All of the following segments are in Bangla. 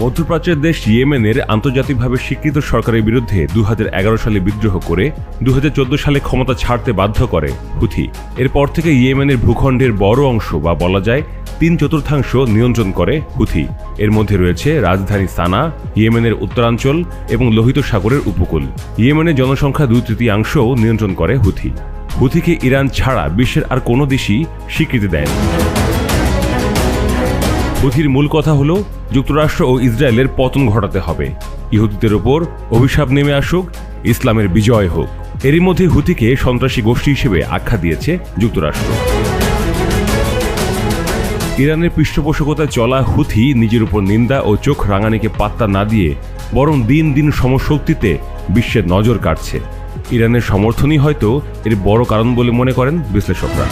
মধ্যপ্রাচ্যের দেশ ইয়েমেনের আন্তর্জাতিকভাবে স্বীকৃত সরকারের বিরুদ্ধে দু হাজার এগারো সালে বিদ্রোহ করে দু হাজার চোদ্দ সালে ক্ষমতা ছাড়তে বাধ্য করে হুথি। এরপর থেকে ইয়েমেনের ভূখণ্ডের বড় অংশ বা বলা যায় তিন চতুর্থাংশ নিয়ন্ত্রণ করে হুথি। এর মধ্যে রয়েছে রাজধানী সানা, ইয়েমেনের উত্তরাঞ্চল এবং লোহিত সাগরের উপকূল। ইয়েমেনের জনসংখ্যা দুই তৃতীয়াংশও নিয়ন্ত্রণ করে হুথি। হুথিকে ইরান ছাড়া বিশ্বের আর কোনো দেশই স্বীকৃতি দেয় না হুথির মূল কথা হলো, যুক্তরাষ্ট্র ও ইসরায়েলের পতন ঘটাতে হবে। ইহুদিদের ওপর অভিশাপ নেমে আসুক, ইসলামের বিজয় হোক। এরই মধ্যে হুথিকে সন্ত্রাসী গোষ্ঠী হিসেবে আখ্যা দিয়েছে যুক্তরাষ্ট্র। ইরানের পৃষ্ঠপোষকতায় চলা হুথি নিজের উপর নিন্দা ও চোখ রাঙানিকে পাত্তা না দিয়ে বরং দিন দিন সমশক্তিতে বিশ্বের নজর কাটছে ইরানের সমর্থনই হয়তো এর বড় কারণ বলে মনে করেন বিশ্লেষকরা।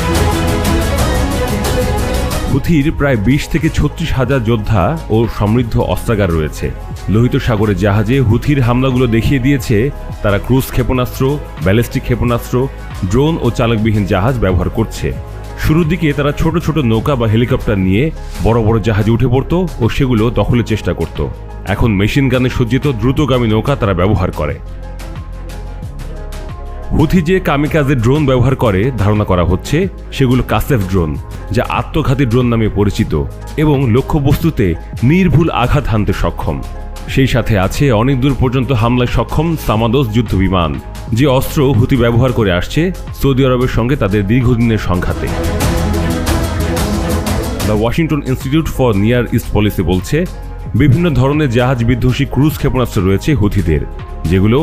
হুথির প্রায় বিশ থেকে ছত্রিশ হাজার যোদ্ধা ও সমৃদ্ধ অস্ত্রাগার রয়েছে। লোহিত সাগরের জাহাজে হুথির হামলাগুলো দেখিয়ে দিয়েছে তারা ক্রুজ ক্ষেপণাস্ত্র, ব্যালিস্টিক ক্ষেপণাস্ত্র, ড্রোন ও চালকবিহীন জাহাজ ব্যবহার করছে। শুরুর দিকে তারা ছোট ছোট নৌকা বা হেলিকপ্টার নিয়ে বড় বড় জাহাজে উঠে পড়তো ও সেগুলো দখলের চেষ্টা করত। এখন মেশিন গানে সজ্জিত দ্রুতগামী নৌকা তারা ব্যবহার করে। হুথি যে কামিকাজের ড্রোন ব্যবহার করে, ধারণা করা হচ্ছে, সেগুলো কাসেফ ড্রোন। যা আত্মঘাতী ড্রোন নামে পরিচিত এবং লক্ষ্যবস্তুতে নির্ভুল আঘাত হানতে সক্ষম। সেই সাথে আছে অনেক দূর পর্যন্ত হামলায় সক্ষম সামাদোস যুদ্ধ বিমান যে অস্ত্র হুতি ব্যবহার করে আসছে সৌদি আরবের সঙ্গে তাদের দীর্ঘদিনের সংঘাতে। The Washington Institute for Near East Policy বলছে, বিভিন্ন ধরনের জাহাজ বিধ্বংসী ক্রুজ ক্ষেপণাস্ত্র রয়েছে হুথিদের, যেগুলো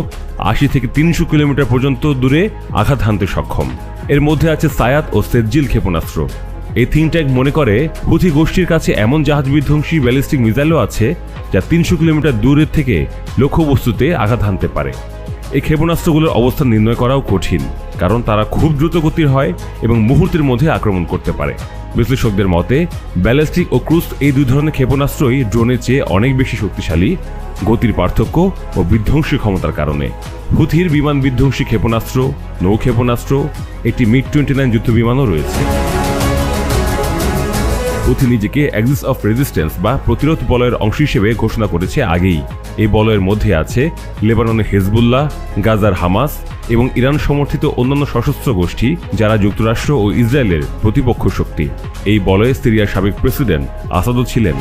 আশি থেকে তিনশো কিলোমিটার পর্যন্ত দূরে আঘাত হানতে সক্ষম। এর মধ্যে আছে সায়াত ও সেজ্জিল ক্ষেপণাস্ত্র। এই থিঙ্ক ট্যাঙ্ক মনে করে, হুথি গোষ্ঠীর কাছে এমন জাহাজ বিধ্বংসী ব্যালিস্টিক মিসাইলও আছে যা তিনশো কিলোমিটার দূরের থেকে লক্ষ্যবস্তুতে আঘাত হানতে পারে। এই ক্ষেপণাস্ত্রগুলোর অবস্থান নির্ণয় করাও কঠিন, কারণ তারা খুব দ্রুত গতির হয় এবং মুহূর্তের মধ্যে আক্রমণ করতে পারে। বিশ্লেষকদের মতে ব্যালিস্টিক ও ক্রুজ এই দুই ধরনের ক্ষেপণাস্ত্রই ড্রোনের চেয়ে অনেক বেশি শক্তিশালী, গতির পার্থক্য ও বিধ্বংসী ক্ষমতার কারণে। হুথির বিমান বিধ্বংসী ক্ষেপণাস্ত্র, নৌ ক্ষেপণাস্ত্র, একটি মিগ টোয়েন্টি নাইন যুদ্ধ বিমানও রয়েছে। হুথি নিজেকে অ্যাক্সিস অফ রেজিস্ট্যান্স বা প্রতিরোধ বলয়ের অংশ হিসেবে ঘোষণা করেছে আগেই। এই বলয়ের মধ্যে আছে লেবাননের হেজবুল্লাহ, গাজার হামাস এবং ইরান সমর্থিত অন্যান্য সশস্ত্র গোষ্ঠী যারা যুক্তরাষ্ট্র ও ইসরায়েলের প্রতিপক্ষ শক্তি। এই বলয়ে সিরিয়ার সাবেক প্রেসিডেন্ট আসাদও ছিলেন।